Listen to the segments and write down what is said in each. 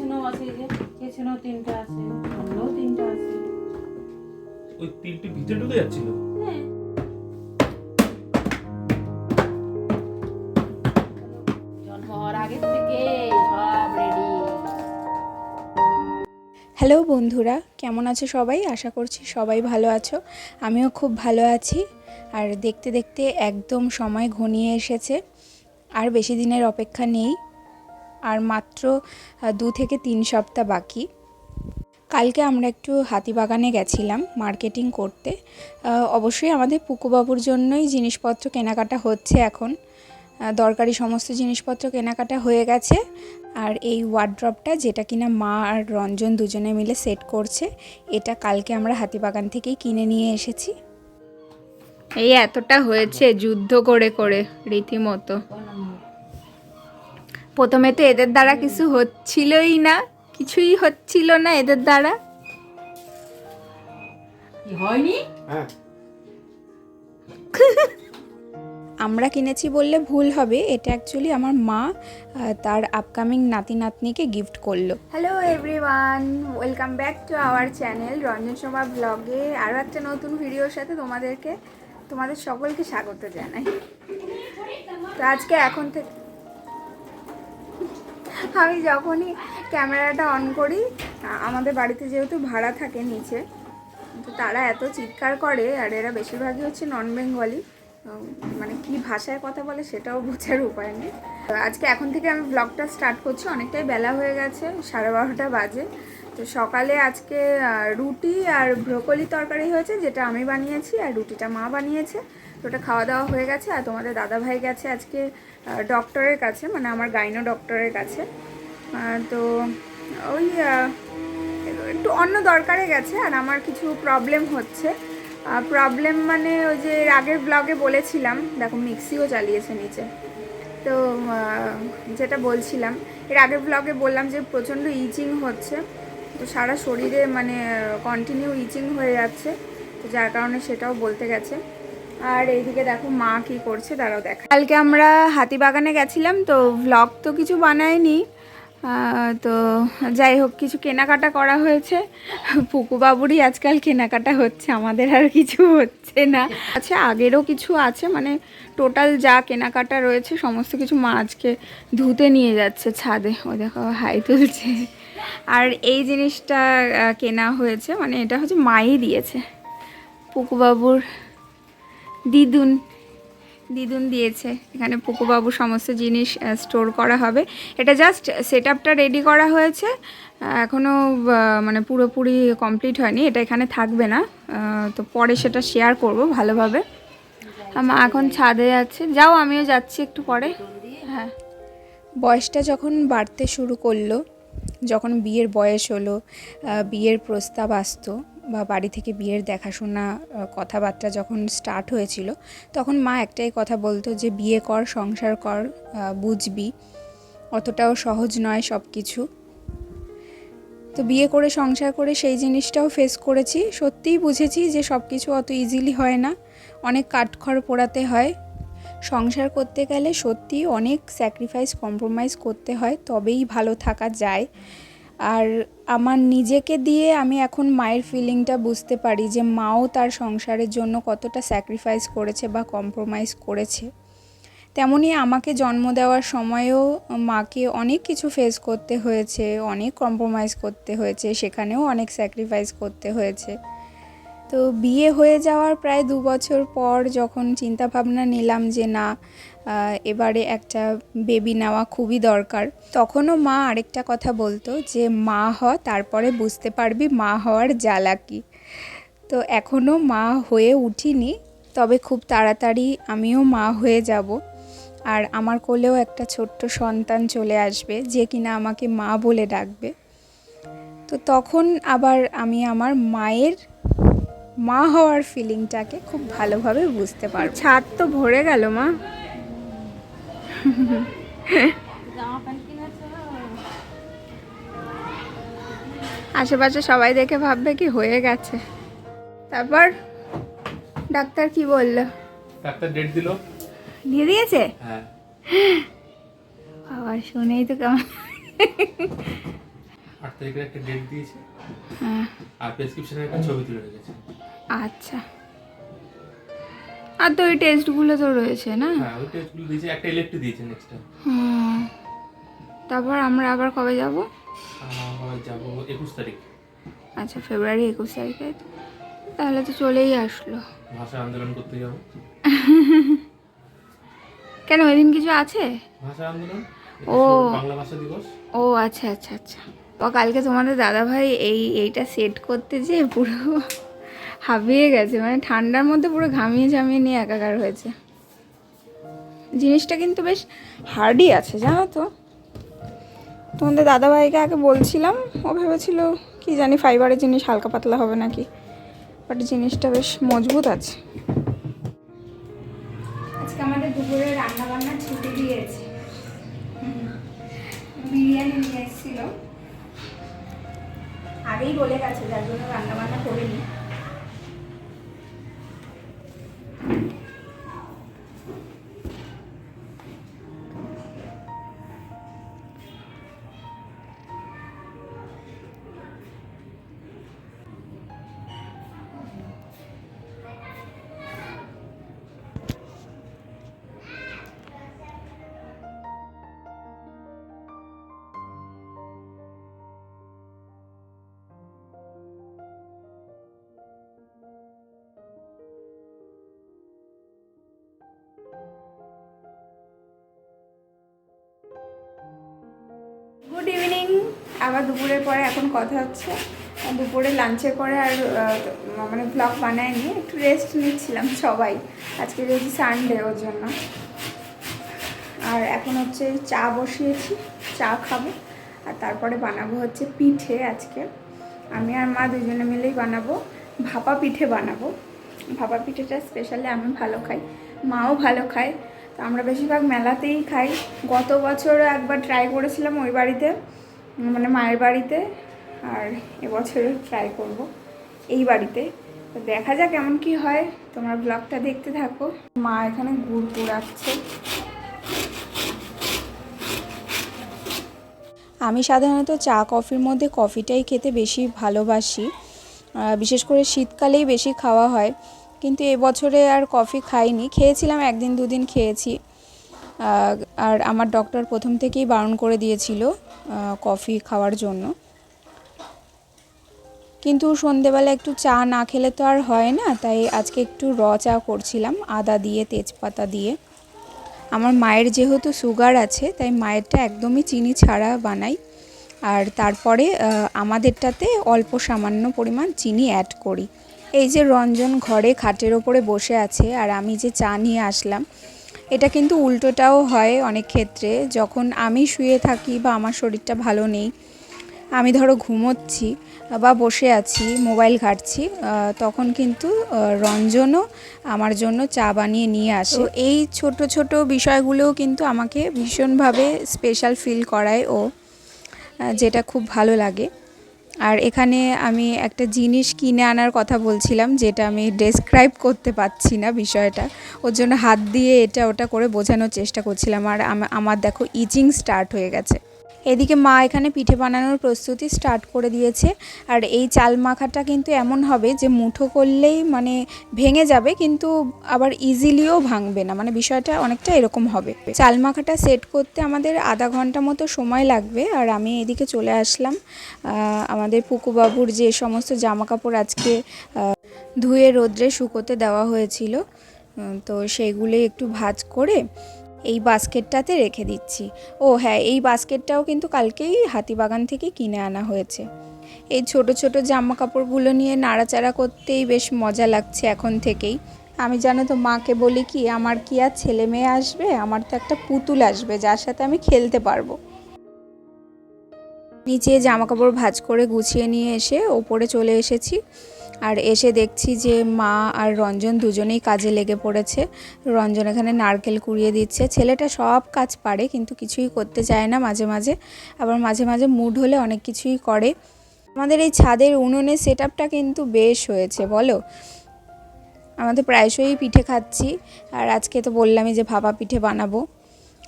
আছে এই যে তিনটা আছে সামনেও তিনটা আছে। ওই তিনটে ভিতরে ঢুকে যাচ্ছিল? হ্যাঁ। হ্যালো বন্ধুরা কেমন আছো সবাই? আশা করছি সবাই ভালো আছো। আমিও খুব ভালো আছি। আর দেখতে দেখতে একদম সময় ঘনিয়ে এসেছে। আর বেশি দিনের অপেক্ষা নেই। আর মাত্র দু থেকে তিন সপ্তাহ বাকি। কালকে আমরা একটু হাতিবাগানে গেছিলাম মার্কেটিং করতে। অবশ্যই আমাদের পুকুবাবুর জন্যই জিনিসপত্র কেনাকাটা হচ্ছে এখন। দরকারি সমস্ত জিনিসপত্র কেনাকাটা হয়ে গেছে। আর এই ওয়ার্ড্রপটা যেটা কিনা মা আর রঞ্জন দুজনে মিলে সেট করছে, এটা কালকে আমরা হাতিবাগান থেকেই কিনে নিয়ে এসেছি। এই এতটা হয়েছে যুদ্ধ করে করে, রীতিমতো। প্রথমে তো এদের দ্বারা কিছু হচ্ছিলই না কিছুই হচ্ছিল না এদের দ্বারা। হয়নি? হ্যাঁ। আমরা কিনেছি বললে ভুল হবে এটা অ্যাকচুয়ালি আমার মা তার আপকামিং নাতি নাতনিকে গিফট করল। Hello everyone welcome back to our channel Ranjan Shobha ব্লগে আরও একটা নতুন ভিডিওর সাথে তোমাদেরকে তোমাদের সকলকে স্বাগত জানাই। তো আজকে এখন থেকে আমি যখনই ক্যামেরাটা অন করি আমাদের বাড়িতে যেহেতু ভাড়া থাকে নিচে, তো তারা এত চিৎকার করে, আর এরা বেশিরভাগই হচ্ছে নন বেঙ্গলি মানে কি ভাষায় কথা বলে সেটাও বোঝার উপায় নেই। আজকে এখন থেকে আমি ব্লগটা স্টার্ট করছি, অনেকটাই বেলা হয়ে গেছে, সাড়ে বারোটা বাজে। তো সকালে আজকে রুটি আর ব্রোকলি তরকারি হয়েছে, যেটা আমি বানিয়েছি আর রুটিটা মা বানিয়েছে। তো ওটা খাওয়া দাওয়া হয়ে গেছে আর তোমাদের দাদা ভাই গেছে আজকে ডক্টরের কাছে মানে আমার গাইনো ডক্টরের কাছে। তো ওই একটু অন্য দরকারে গেছে আর আমার কিছু প্রবলেম হচ্ছে। প্রবলেম মানে ওই যে আগের ব্লগে বলেছিলাম, দেখো মিক্সিও চালিয়েছে নিচে। তো যেটা বলছিলাম, এর আগের ব্লগে বললাম যে প্রচণ্ড ইচিং হচ্ছে। তো সারা শরীরে মানে কন্টিনিউ ইচিং হয়ে যাচ্ছে, তো যার কারণে সেটাও বলতে গেছে। আর এইদিকে দেখো মা কি করছে তারাও দেখা কালকে আমরা হাতিবাগানে গেছিলাম, তো ভ্লগ তো কিছু বানায়নি। তো যাই হোক, কিছু কেনাকাটা করা হয়েছে। পুকুবাবুরই আজকাল কেনাকাটা হচ্ছে, আমাদের আর কিছু হচ্ছে না। আচ্ছা আগেরও কিছু আছে মানে টোটাল যা কেনাকাটা রয়েছে, সমস্ত কিছু মা আজকে ধুতে নিয়ে যাচ্ছে ছাদে। ও দেখো, হাই তুলছে। আর এই জিনিসটা কেনা হয়েছে মানে এটা হচ্ছে মাই দিয়েছে। পুকুবাবুর দিদুন দিদুন দিয়েছে। এখানে পুকুবাবু সমস্ত জিনিস স্টোর করা হবে। এটা জাস্ট সেট আপটা রেডি করা হয়েছে। এখনও মানে পুরোপুরি কমপ্লিট হয়নি। এটা এখানে থাকবে না। তো পরে সেটা শেয়ার করব ভালোভাবে। আমার এখন ছাদে যাচ্ছে। যাও, আমিও যাচ্ছি একটু পরে। হ্যাঁ। বয়সটা যখন বাড়তে শুরু করল যখন বিয়ের বয়স হলো বিয়ের প্রস্তাব আসতো বা বাড়ি থেকে বিয়ের দেখাশোনা কথাবার্তা যখন স্টার্ট হয়েছিল, তখন মা একটাই কথা বলতো যে, বিয়ে কর, সংসার কর বুঝবি। অতটাও সহজ নয় সব কিছু তো বিয়ে করে, সংসার করে সেই জিনিসটাও ফেস করেছি। সত্যিই বুঝেছি যে সব কিছু অত ইজিলি হয় না। অনেক কাঠখড় পোড়াতে হয়। সংসার করতে গেলে সত্যি অনেক স্যাক্রিফাইস কম্প্রোমাইজ করতে হয়, তবেই ভালো থাকা যায়। আর আমার নিজেকে দিয়ে আমি এখন মায়ের ফিলিংটা বুঝতে পারি যে মাও তার সংসারের জন্য কতটা স্যাক্রিফাইস করেছে বা কম্প্রোমাইজ করেছে। তেমনই আমাকে জন্ম দেওয়ার সময়েও মাকে অনেক কিছু ফেস করতে হয়েছে, অনেক কম্প্রোমাইজ করতে হয়েছে, সেখানেও অনেক স্যাক্রিফাইস করতে হয়েছে। তো বিয়ে হয়ে যাওয়ার প্রায় দু বছর পর যখন চিন্তা ভাবনা নিলাম যে না এবারে একটা বেবি নেওয়া খুবই দরকার, তখনও মা আরেকটা কথা বলতো যে, মা হ, তারপরে বুঝতে পারবি মা হওয়ার জ্বালা কি। তো এখনও মা হয়ে উঠিনি, তবে খুব তাড়াতাড়ি আমিও মা হয়ে যাব। আর আমার কোলেও একটা ছোট্ট সন্তান চলে আসবে যে কিনা আমাকে মা বলে ডাকবে। তো তখন আবার আমি আমার মায়ের মা হওয়ার ফিলিংটাকে খুব ভালোভাবে বুঝতে পারব। ছাদ তো ভরে গেল মা। আশেপাশে সবাই দেখে ভাববে কি হয়ে গেছে। তারপর ডাক্তার কি বলল? ডাক্তার ডেট দিল। দিয়ে দিয়েছে? হ্যাঁ। বাবা শুনেই তো কেমন। তারিখের একটা ডেট দিয়েছে। হ্যাঁ। আর প্রেসক্রিপশনের একটা ছবি তুলে রেখেছে। আচ্ছা। আর তো ওই টেস্টগুলো তো রয়েছে না? হ্যাঁ ওই টেস্টগুলো দিয়েছে একটা ইলেক্ট্রি দিয়েছে নেক্সট টাইম হুম। তারপর আমরা আবার কবে যাব? আবার যাব একুশ তারিখ। আচ্ছা ফেব্রুয়ারি একুশ তারিখে। তাহলে তো চলেই আসলো। ভাষা আন্দোলন করতে যাব। কেন ওই দিন কিছু আছে? ভাষা আন্দোলন? ও। বাংলা ভাষা দিবস। ও আচ্ছা আচ্ছা আচ্ছা। ও কালকে তোমাদের দাদাভাই এই এইটা সেট করতে যে পুরো হাবিয়ে গেছে মানে ঠান্ডার মধ্যে পুরো ঘামিয়ে ঝামিয়ে নিয়ে একাকার হয়েছে। জিনিসটা কিন্তু বেশ হার্ডই আছে, জানো তো? তোমাদের দাদাভাইকে আগে বলছিলাম, ও ভেবেছিল কি জানি ফাইবারের জিনিস হালকা পাতলা হবে নাকি বাট জিনিসটা বেশ মজবুত আছে। আজকে আমাদের দুপুরে রান্না বান্না ছুটি দিয়েছে। বিরিয়ানি নিয়ে এসেছিল। আগেই বলে গেছে যার জন্য রান্না বান্না করিনি। গুড ইভিনিং আবার দুপুরের পরে এখন কথা হচ্ছে। দুপুরে লাঞ্চের পরে আর মানে ব্লগ বানায়নি একটু রেস্ট নিচ্ছিলাম সবাই। আজকে যেহেতু সানডে ওর জন্য। আর এখন হচ্ছে চা বসিয়েছি, চা খাব। আর তারপরে বানাবো হচ্ছে পিঠে আজকে। আমি আর মা দুজনে মিলেই বানাবো, ভাপা পিঠে বানাবো। ভাপা পিঠেটা স্পেশালি আমি ভালো খাই, মাও ভালো খায়। তো আমরা বেশিরভাগ মেলাতেই খাই। গত বছরও একবার ট্রাই করেছিলাম ওই বাড়িতে মানে মায়ের বাড়িতে, আর এবছরও ট্রাই করব এই বাড়িতে। তো দেখা যাক কেমন কি হয়, তোমরা ব্লগটা দেখতে থাকো। মা এখানে গুড় পোড়াচ্ছে। আমি সাধারণত চা, কফির মধ্যে কফিটাই খেতে বেশি ভালোবাসি। বিশেষ করে শীতকালেই বেশি খাওয়া হয়। কিন্তু এবছরে আর কফি খাইনি। খেয়েছিলাম, একদিন দুদিন খেয়েছি। আর আমার ডক্টর প্রথম থেকেই বারণ করে দিয়েছিল কফি খাওয়ার জন্য। কিন্তু সন্ধেবেলা একটু চা না খেলে তো আর হয় না, তাই আজকে একটু র চা করছিলাম, আদা দিয়ে, তেজপাতা দিয়ে। আমার মায়ের যেহেতু সুগার আছে, তাই মায়েরটা একদমই চিনি ছাড়া বানাই। আর তারপরে আমাদেরটাতে অল্প সামান্য পরিমাণ চিনি অ্যাড করি। এই যে রঞ্জন ঘরে খাটের ওপরে বসে আছে আর আমি যে চা নিয়ে আসলাম, এটা কিন্তু উল্টোটাও হয় অনেক ক্ষেত্রে। যখন আমি শুয়ে থাকি বা আমার শরীরটা ভালো নেই, আমি ধরো ঘুমোচ্ছি বা বসে আছি, মোবাইল ঘাটছি তখন কিন্তু রঞ্জনও আমার জন্য চা বানিয়ে নিয়ে আসে। এই ছোট ছোট বিষয়গুলোও কিন্তু আমাকে ভীষণভাবে স্পেশাল ফিল করায় ও যেটা খুব ভালো লাগে। আর এখানে আমি একটা জিনিস কিনে আনার কথা বলছিলাম, যেটা আমি ডেসক্রাইব করতে পারছি না বিষয়টা। ওর জন্য হাত দিয়ে এটা ওটা করে বোঝানোর চেষ্টা করছিলাম। আর আমার দেখো ইচিং স্টার্ট হয়ে গেছে। এদিকে মা এখানে পিঠে বানানোর প্রস্তুতি স্টার্ট করে দিয়েছে। আর এই চাল মাখাটা কিন্তু এমন হবে যে মুঠো করলেই মানে ভেঙে যাবে, কিন্তু আবার ইজিলিও ভাঙবে না। মানে বিষয়টা অনেকটা এরকম হবে। চাল মাখাটা সেট করতে আমাদের আধা ঘণ্টা মতো সময় লাগবে। আর আমি এদিকে চলে আসলাম। আমাদের পুকুবাবুর যে সমস্ত জামা কাপড় আজকে ধুয়ে রোদ্রে শুকোতে দেওয়া হয়েছিল তো সেইগুলোই একটু ভাজ করে এই বাস্কেটটাতে রেখে দিচ্ছি। ও হ্যাঁ এই বাস্কেটটাও কিন্তু কালকেই হাতিবাগান থেকে কিনে আনা হয়েছে। এই ছোট ছোট জামা কাপড়গুলো নিয়ে নাড়াচাড়া করতেই বেশ মজা লাগছে এখন থেকেই। আমি জানো তো, মাকে বলি কি, আমার কি আর ছেলে মেয়ে আসবে? আমার তো একটা পুতুল আসবে যার সাথে আমি খেলতে পারব। নিচে জামা কাপড় ভাঁজ করে গুছিয়ে নিয়ে এসে ওপরে চলে এসেছি। আর এসে দেখছি যে মা আর রঞ্জন দুজনেই কাজে লেগে পড়েছে। রঞ্জন এখানে নারকেল কুড়িয়ে দিচ্ছে। ছেলেটা সব কাজ পারে, কিন্তু কিছুই করতে চায় না মাঝে মাঝে। আবার মাঝে মাঝে মুড হলে অনেক কিছুই করে। আমাদের এই ছাদের উনুনের সেট কিন্তু বেশ হয়েছে, বলো? আমাদের প্রায়শই পিঠে খাচ্ছি। আর আজকে তো বললামই যে ভাপা পিঠে বানাবো।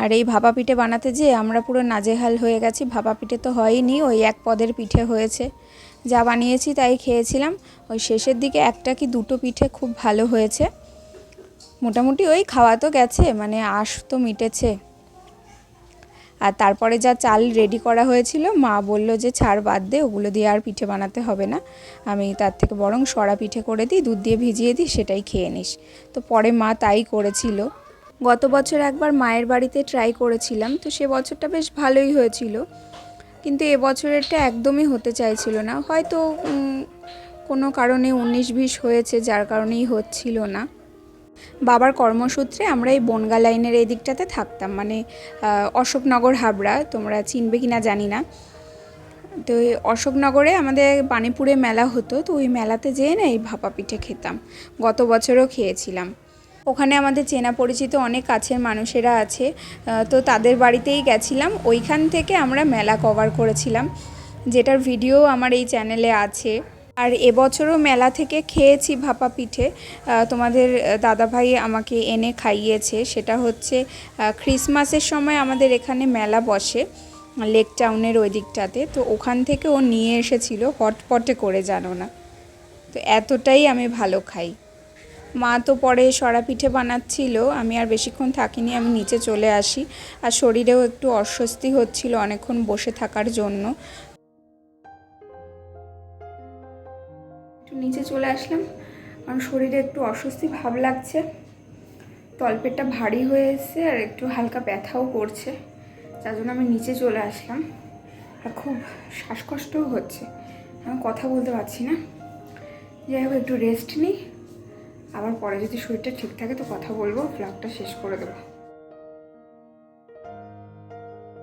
আর এই ভাপা পিঠে বানাতে যে আমরা পুরো নাজেহাল হয়ে গেছি। ভাপা পিঠে তো হয়নি, ওই এক পদের পিঠে হয়েছে। যা বানিয়েছি তাই খেয়েছিলাম। ওই শেষের দিকে একটা কি দুটো পিঠে খুব ভালো হয়েছে। মোটামুটি ওই খাওয়া তো গেছে মানে আশ তো মিটেছে। আর তারপরে যা চাল রেডি করা হয়েছিল, মা বলল যে ছাড় বাদ দে, ওগুলো দিয়ে আর পিঠে বানাতে হবে না। আমি তার থেকে বরং সরা পিঠে করে দিই, দুধ দিয়ে ভিজিয়ে দিই, সেটাই খেয়ে নিস। তো পরে মা তাই করেছিল। গত বছর একবার মায়ের বাড়িতে ট্রাই করেছিলাম, তো সে বছরটা বেশ ভালোই হয়েছিল। কিন্তু এবছরেরটা একদমই হতে চাইছিল না। হয়তো কোনো কারণে উনিশ বিশ হয়েছে, যার কারণেই হচ্ছিল না। বাবার কর্মসূত্রে আমরা এই বনগা লাইনের এই দিকটাতে থাকতাম। মানে অশোকনগর হাবড়া, তোমরা চিনবে কি না জানি না। তো এই অশোকনগরে আমাদের বানিপুরে মেলা হতো, তো ওই মেলাতে যেয়ে না এই ভাপা পিঠে খেতাম। গত বছরও খেয়েছিলাম। ওখানে আমাদের চেনা পরিচিত অনেক কাছের মানুষেরা আছে তো তাদের বাড়িতেই গেছিলাম। ওইখান থেকে আমরা মেলা কভার করেছিলাম, যেটার ভিডিও আমার এই চ্যানেলে আছে। আর এবছরও মেলা থেকে খেয়েছি ভাপা পিঠে। তোমাদের দাদাভাই আমাকে এনে খাইয়েছে, সেটা হচ্ছে ক্রিসমাসের সময় আমাদের এখানে মেলা বসে লেক টাউনের ওই দিকটাতে তো ওখান থেকে ও নিয়ে এসেছিল, হটপটে করে জানো না। তো এতটাই আমি ভালো খাই। মা তো পরে সরা পিঠে বানাচ্ছিল, আমি আর বেশিক্ষণ থাকিনি, আমি নিচে চলে আসি। আর শরীরেও একটু অস্বস্তি হচ্ছিল অনেকক্ষণ বসে থাকার জন্য। একটু নিচে চলে আসলাম কারণ শরীরে একটু অস্বস্তি ভাব লাগছে। তলপেটটা ভারী হয়ে আর একটু হালকা ব্যথাও করছে, যার জন্য আমি নিচে চলে আসলাম। আর খুব শ্বাসকষ্টও হচ্ছে, আমি কথা বলতে পারছি না। যাই হোক, একটু রেস্ট নিই। আবার পরে যদি শরীরটা ঠিক থাকে তো কথা বলব ব্লগটা শেষ করে দেবো।